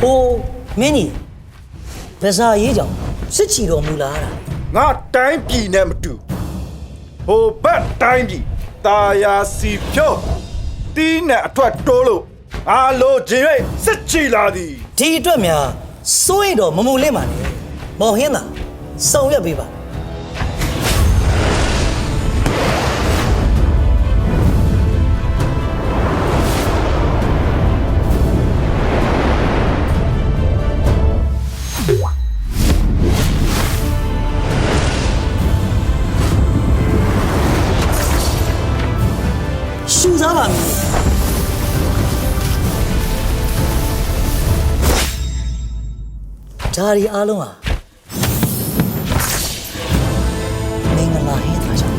ဟိုမင်းကြီးဘယ်စာရေးကြောင်စစ်ချီတော်မူလားလားငါတိုင်းပြည်နဲ့မတူဟိုဘက်တိုင်းပြည်ตาယာစီဖြိုးတီးနဲ့အထွက်တိုးလို့အားလို့ခြင်း၍စစ်ချီလာသည်ဒီအတွက်များစိုးရင်တော့မမူလင့်ပါနဲ့မောင်ဟင်းသာဆောင်ရွက်ပေးပါ ဒါရီအားလုံးဟာမင်္ဂလာဟင်းသားကြောင့်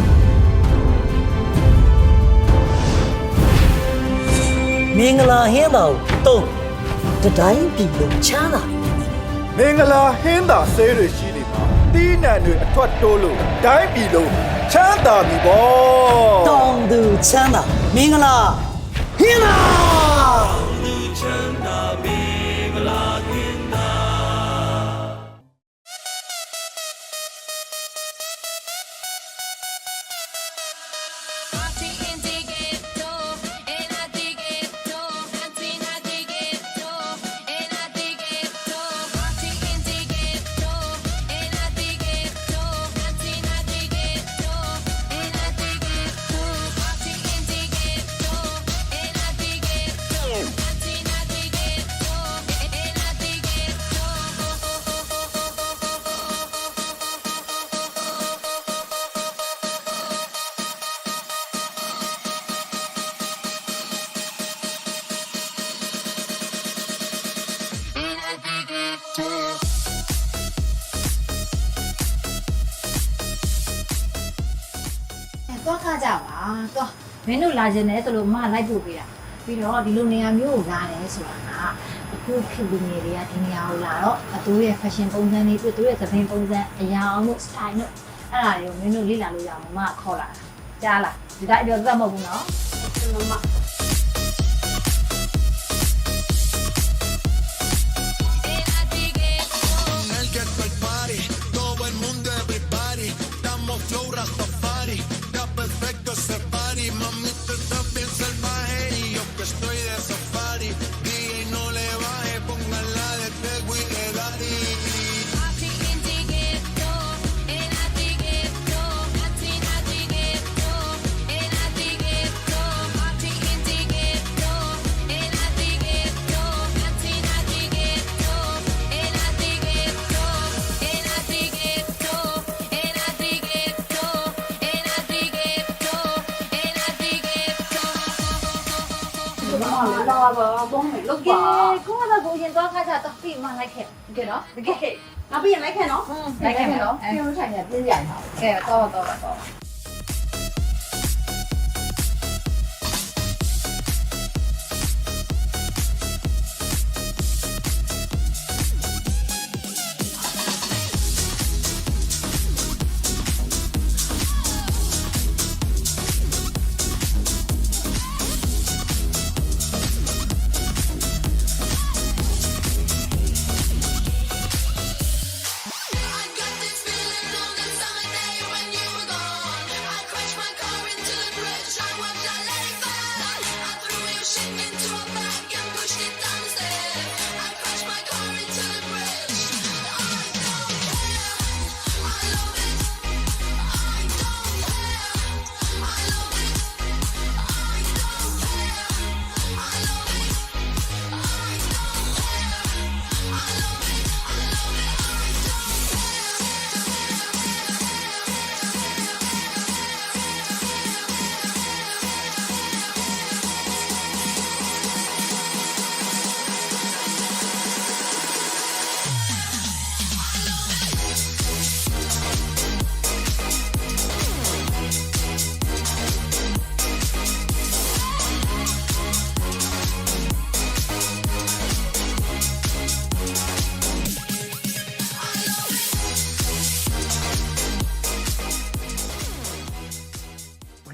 မင်္ဂလာဟင်းသားကိုတုံးတတိုင်းပြည်လုံးချမ်းသာမင်္ဂလာဟင်းသာဆေးတွေရှိနေမှာတီးနှံတွေအထွက်တိုးလို့တိုင်းပြည်လုံးချမ်းသာပြီဗောတောင်းသူချမ်းသာမင်္ဂလာဟင်းသာ ကြပါသွားမင်းတို့လာခြင်းနဲ့ဆိုလို့မလိုက်ပို့ပေးတာပြီးတော့ဒီလိုနေရာမျိုးကိုလာတယ်ဆိုတာကအခုခေတ်လူငယ်တွေကဒီနေရာကိုလာတော့အတူရဲ့ fashion ပုံစံတွေပြီးသူရဲ့သပင်ပုံစံအရာအောင်မှု style တို့အဲ့ဒါတွေကိုမင်းတို့လေ့လာလို့ရအောင်မမခေါ်လာတာကြားလားဒီတိုင်းတော့သက်မဟုတ်ဘူးနော်မမ လာပါဘောမယ်လောက်ပါကိုကတော့ကိုရင်သွားခကြတော့ပြီးမှလိုက်ခဲ့တကယ်နော်တကယ်နောက်ပြီးရင်လိုက်ခဲ့နော်လိုက်ခဲ့နော်ပြုံးထိုင်နေပြင်းကြရအောင်ကဲတော့တော့တော့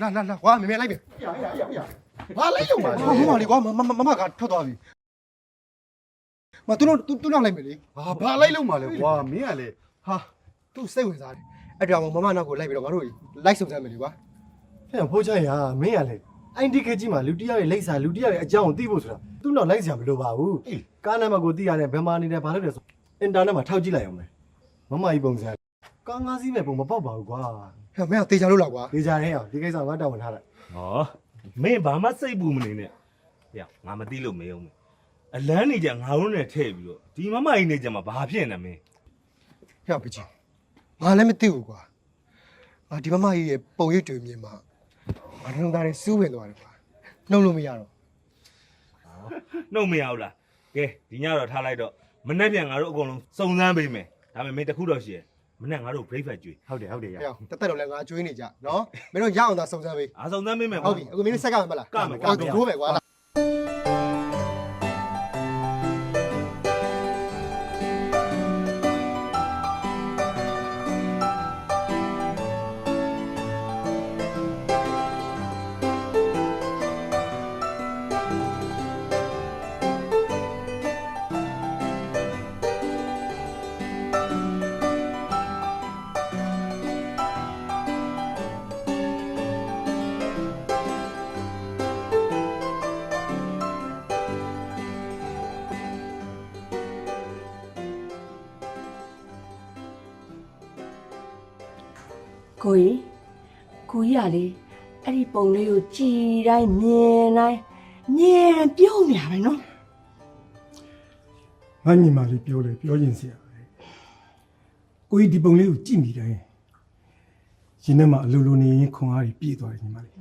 လာလာလာကွာမမေလိုက်ပြီရရရရဘာလိုက်လို့ပါဟိုမှာလေကွာမမမကထွက်သွားပြီမသူတို့သူနောက်လိုက်မယ်လေဟာဘာလိုက်လို့မှလဲကွာမင်းကလေဟာသူစိတ်ဝင်စားတယ်အဲ့ဒါမှမမနောက်ကိုလိုက်ပြီးတော့ငါတို့လိုက်စုံစမ်းမယ်လေကွာဟဲ့ဖိုးချရမင်းကလေအိုင်ဒီကေကြီးမှာလူတယောက်ရဲ့လိပ်စာလူတယောက်ရဲ့အကြောင်းကိုသိဖို့ဆိုတာသူ့တော့လိုက်စရာမလိုပါဘူးကားနံပါတ်ကိုသိရတယ်ဘယ်မှာနေတယ်ဘာလုပ်တယ်ဆိုအင်တာနက်မှာထောက်ကြည့်လိုက်အောင်မယ်မမကြီးပုံစံကားငါးစီးမဲ့ပုံမပေါက်ပါဘူးကွာ ဟဲ့မင်းကတေချာလို့လားကွာဒေကြရဲအောင်ဒီကိစ္စငါတောင်းဝင်ထားလိုက်ဟောမင်းဘာမှစိတ်ပူမနေနဲ့ဟဲ့ငါမသိလို့မယုံဘူးအလန်းနေကြငါတို့နဲ့ထည့်ပြီးတော့ဒီမမကြီးနေကြမှာဘာဖြစ်နေမင်းဟဲ့ပကြီးငါလည်းမသိဘူးကွာငါဒီမမကြီးရဲ့ပုံရိပ်တွေမြင်မှာငါနှလုံးသားထဲစူးဝင်သွားတယ်ကွာနှုတ်လို့မရတော့နှုတ်မရဘူးလားကဲဒီညတော့ထားလိုက်တော့မနေ့ပြန်ငါတို့အကုန်လုံးစုံစမ်းပေးမယ်ဒါပေမဲ့မင်းတစ်ခုတော့ရှိရယ် မနေ့ငါတို့ breakfast ကျွေးဟုတ်တယ်ဟုတ်တယ်ရဟဲ့တက်တက်တော့လည်းငါကြွေးနေကြနော်မင်းတို့ရအောင်သာစုံစမ်းပေးအားစုံစမ်းပေးမယ်ဟုတ်ပြီအခုမင်းတို့ဆက်ကမယ်မလားကမယ်အော်ဒိုးပဲကွာ ကိုကြီးကိုကြီးကလေအဲ့ဒီပုံလေးကိုကြည်တိုင်းမြင်တိုင်းမြင်ပြုံးနေရပဲနော်ငါညီမလေးပြောလေပြောရင်စရာပဲကိုကြီးဒီပုံလေးကိုကြည့်မိတယ်ရှင်ထဲမှာအလိုလိုနေရင်ခွန်အားကြီးပြည့်သွားတယ်ညီမလေး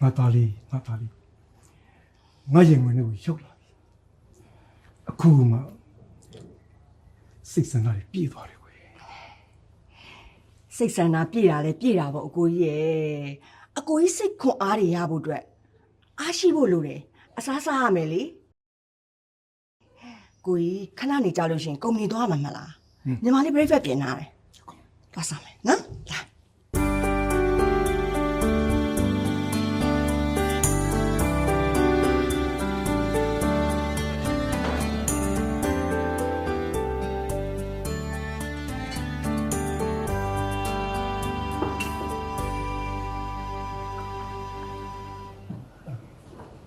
ငါသားလေးငါသားလေးငါရင်ဝင်တွေကိုရောက်လာပြီအခုမှစိတ်ဆန္ဒတွေပြည့်သွားတယ်ကွယ် စိတ်ဆန္ဒပြည့်တာလဲပြည့်တာပေါ့အကိုကြီးရဲ့အကိုကြီးစိတ်ခွန်အားတွေရဖို့အတွက်အားရှိဖို့လိုတယ်အစားစားရမယ်လေကိုကြီးခဏနေကြလို့ရှရင်ကုမ္ပဏီသွားမှာမလားညီမလေး breakfast ပြင်ထားတယ်သွားစားမယ်နော်လာ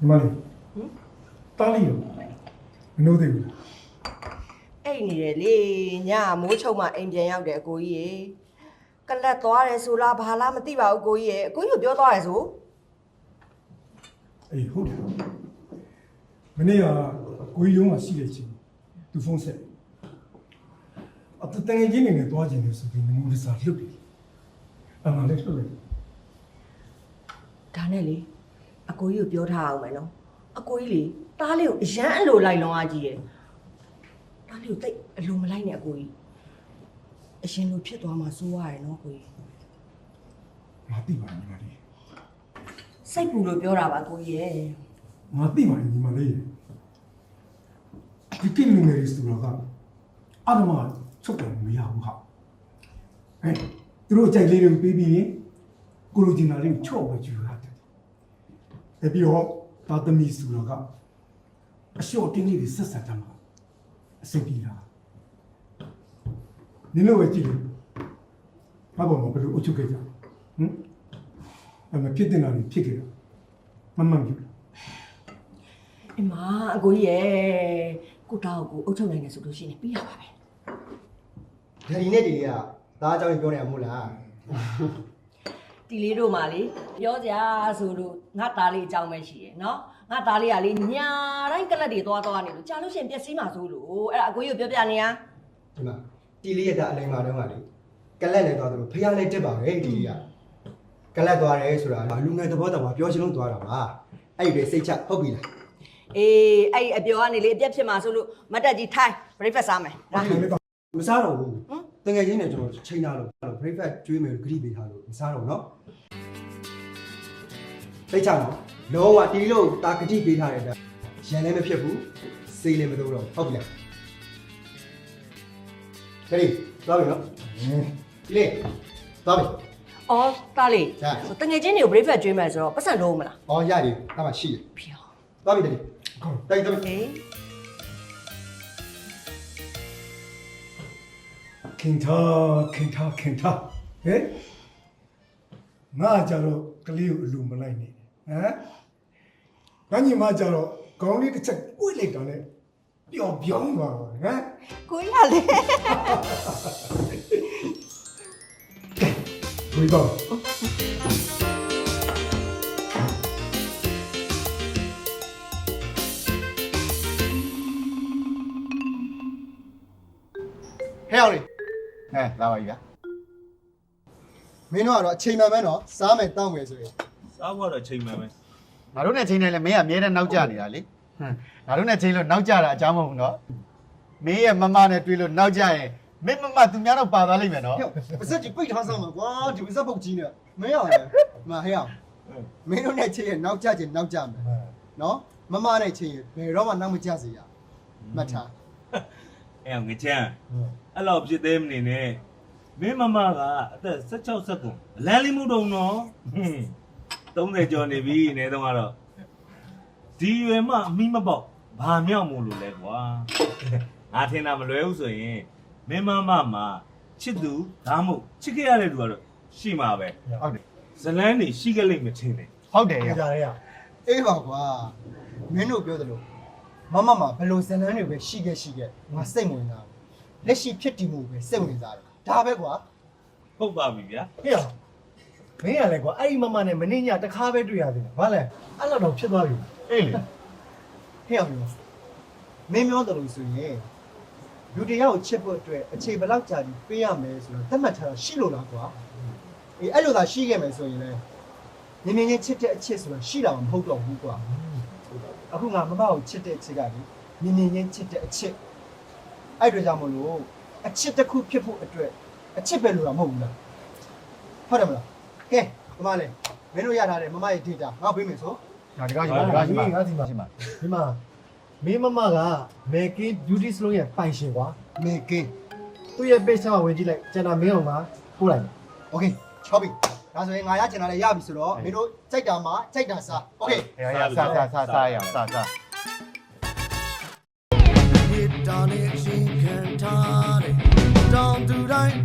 မလေးတားလေးရောမနှိုးသေးဘူးလားအဲ့နေတယ်လေညမိုးချုံမှအိမ်ပြန်ရောက်တယ်အကိုကြီးရေကလတ်သွားတယ်ဆိုလားဘာလားမသိပါဘူးကိုကြီးရေအကိုကြီးကိုပြောသွားတယ်ဆိုအေးဟုတ်တယ်မနေ့ကကိုကြီးရုံးမှာရှိတဲ့ချင်းသူဖုန်းဆက်အတတငယ်ချင်းနေနဲ့တွားခြင်းလို့ဆိုပြီးနမှုလစားလှုပ်တယ်အမှန်လည်းလှုပ်တယ်ဒါနဲ့လေ အကိုကြီးကိုပြောထားအောင်မယ်နော်အကိုကြီးလေတားလေးကိုအရန်အလိုလိုက်လောင်းအားကြီးတယ်တားလေးကိုတိတ်အလိုမလိုက်နဲ့အကိုကြီးအရင်လိုဖြစ်သွားမှစိုးရတယ်နော်အကိုကြီးငါသိပါတယ်ညီမလေးစိတ်ပူလို့ပြောတာပါအကိုကြီးရဲ့ငါသိပါတယ်ညီမလေးဒီကိလူငယ်ဆိုတော့ကအရမချုပ်တယ်မရဘူးဟာအဲသူတို့ကြိုက်လေးတွေကိုပေးပြီးရင်ကိုလိုချင်တာလေးကိုချော့ဝဲယူရတယ် အဲပြီးတော့တာသမီဆိုတော့ကအလျှော့တင်းလေးတွေဆက်ဆက်တမ်းပါအစိပ်ပြေတာနင်တို့ပဲကြည့်လို့ဘာပေါ်မှာဘယ်လိုအချုပ်ခဲ့ကြဟမ်အမဖြစ်တင်တာတွေဖြစ်ခဲ့တာမမှန်ဘူးအမအကိုကြီးရဲ့ကိုတောက်ကိုအုပ်ချုပ်နိုင်တယ်ဆိုလို့ရှိရင်ပြီးရပါပဲဒယ်ဒီနဲ့ဒီလေးကသားအကြောင်းပြောနေရမို့လား တီလေးတို့မှလေပြောကြဆိုလို့ငါသားလေးအကြောင်းပဲရှိရယ်နော်ငါသားလေးကလေညာတိုင်းကလတ်တွေသွားသွားနေလို့ကြာလို့ရှိရင်ပျက်စီးမှာဆိုလို့အဲ့ဒါအကိုကြီးကိုပြောပြနေရဒီမှာတီလေးရတဲ့အလိမ်မာတော့ကလေကလက်နဲ့သွားတယ်လို့ဖះနဲ့တက်ပါပဲတီလေးကကလက်သွားတယ်ဆိုတာလူငယ်သဘောတော်မှာပြောချင်လို့သွားတာပါအဲ့ဒီစိတ်ချဟုတ်ပြီလားအေးအဲ့ဒီအပြောကနေလေအပြက်ဖြစ်မှာဆိုလို့မတ်တက်ကြီးထိုင် breakfast စားမယ်ဒါမစားတော့ဘူး တကယ်ချင်းနဲ့ကျွန်တော်ချိန်ထားလို့ breakfast ကျွေးမယ်လို့ဂရိပေးထားလို့မစားတော့နော်စိတ်ချနော်လုံးဝတီလို့တာဂတိပေးထားတဲ့အတွက်ရန်လည်းမဖြစ်ဘူးစိတ်လည်းမသုံးတော့ဟုတ်ပြီလားခရီးသွားပြီနော်ဒီလေသွားပြီအော်သားလေးဒါတငယ်ချင်းတွေကို breakfast ကျွေးမယ်ဆိုတော့ပတ်စံလုံးမလား။အော်ရတယ်။ဒါမှရှိတယ်ပြော။သွားပြီတည်းတိုက်သွားပြီ ခင်ထားခင်ထားခင်ထားဟဲ့ငါကြတော့ကလေးကိုအလူမလိုက်နေဟမ်ငါညီမကြတော့ခေါင်းလေးတစ်ချက်ကိုယ်လိုက်တော့လေပျော်ပြောင်းသွားတော့ဟမ်ကိုရလေဝေးတော့ဟဲ့အောင်လေ ဟဲ့လာပါပြီဗျာမင်းတို့ကတော့အချိန်မှန်ပဲနော်စားမယ်တောင်းမယ်ဆိုရင်စားဖို့တော့ချိန်မှန်ပဲငါတို့နဲ့ချင်းနေလဲမင်းကအမြဲတမ်းနောက်ကျနေတာလေဟမ်ငါတို့နဲ့ချင်းလို့နောက်ကျတာအကြောင်းမဟုတ်ဘူးနော်မင်းရဲ့မမနဲ့တွေ့လို့နောက်ကျရင်မင်းမမသူများတော့ပါသွားလိမ့်မယ်နော်ဟဲ့ပါစက်ကြီးပိတ်ထားစမ်းပါကွာဒီပါစက်ပုတ်ကြီးနဲ့မင်းအောင်လေမဟဲ့အောင်မင်းတို့နဲ့ချင်းရဲ့နောက်ကျချင်းနောက်ကျမယ်နော်မမနဲ့ချင်းရဲ့ဘယ်တော့မှနောက်မကျစေရမှတ်ထား အဲ့အောင်ငချမ်းအဲ့လောက်ဖြစ်သေးမနေနဲ့မင်းမမကအသက်16ဆက်ကွန်အလန်းလေးမှုတုံနော်30ကျော်နေပြီနေတော့ကတော့ဒီရွယ်မှအမိမပေါက်ဘာမြောက်မို့လို့လဲကွာငါထင်တာမလွယ်ဘူးဆိုရင်မင်းမမမှာချစ်သူဒါမှမဟုတ်ချစ်ခဲ့ရတဲ့လူကတော့ရှိမှာပဲဟုတ်တယ်ဇလန်းနေရှိခဲ့လိမ့်မထင်နဲ့ဟုတ်တယ်ကြရကြရရအေးပါကွာမင်းတို့ပြောသလို မမမှာဘယ်လိုဇလန်းတွေပဲရှိခဲ့ရှိခဲ့ငါစိတ်ဝင်စားတယ်လက်ရှိဖြစ်တည်မှုပဲစိတ်ဝင်စားတယ်ဒါပဲကွာဟုတ်ပါပြီဗျာဟေ့ရမင်းရလဲကွာအဲ့ဒီမမနဲ့မင်းညတခါပဲတွေ့ရသေးတယ်ဘာလဲအဲ့လောက်တော့ဖြစ်သွားပြီအေးလေဟဲ့အောင်လို့မင်းပြောတယ်လို့ဆိုရင်လူတစ်ယောက်ကိုချစ်ဖို့အတွက်အခြေဘယ်လောက်ကြာပြီးပေးရမယ်ဆိုတော့သတ်မှတ်ထားတာရှိလို့လားကွာအေးအဲ့လိုသာရှိခဲ့မယ်ဆိုရင်လည်းမြင်မြင်ချင်းချစ်တဲ့အချစ်ဆိုတာရှိတာမဟုတ်တော့ဘူးကွာ အခုငါမမကိုချစ်တဲ့အချစ်ကလေမြင်မြင်ချင်းချစ်တဲ့အချစ်အဲ့တို့ကြောင့်မလို့အချစ်တစ်ခုဖြစ်ဖို့အတွက်အချစ်ပဲလို့တော့မဟုတ်ဘူးလားဟုတ်တယ်မလားကဲမမလေးမင်းတို့ရထားတယ်မမရဲ့ data ငါပေးမယ်ဆိုဒါတကားရှိမှာတကားရှိမှာငါစီမှာရှိမှာဒီမှာမင်းမမကမေကင်း beauty salon ရဲ့ပိုင်ရှင်ကွာမေကင်းသူ့ရဲ့ page ထဲမှာဝင်ကြည့်လိုက်ကျန်တာမင်းအောင်ပါပို့လိုက်မယ် okay ချောပြီ ဒါဆိုရင်ငါရကျင်လာလည်းရပြီဆိုတော့မင်းတို့ကြိုက်တာမှာကြိုက်တာစားโอเค ရရဆာဆာဆာဆာရအောင်ဆာဆာ Hit on it, she can tie it. Down to right,